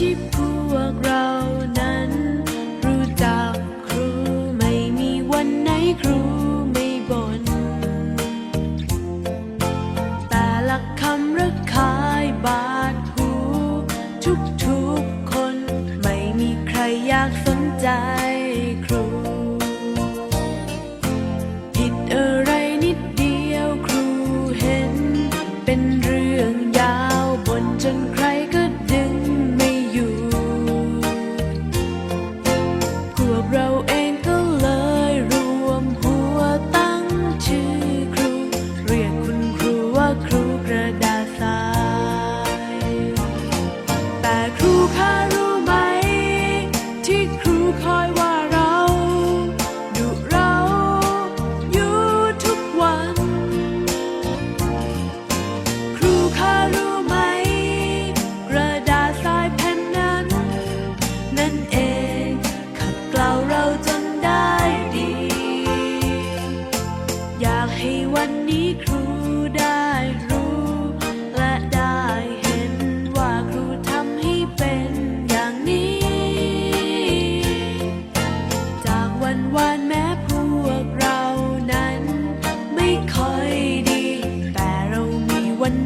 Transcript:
ที่พวกเรานั้น รู้จักครูไม่มีวันไหนครูไม่บ่นแต่ละคำระคายบาดหูทุก วานแม้พวกเรานั้น ไม่ค่อยดี แต่เรามีวัน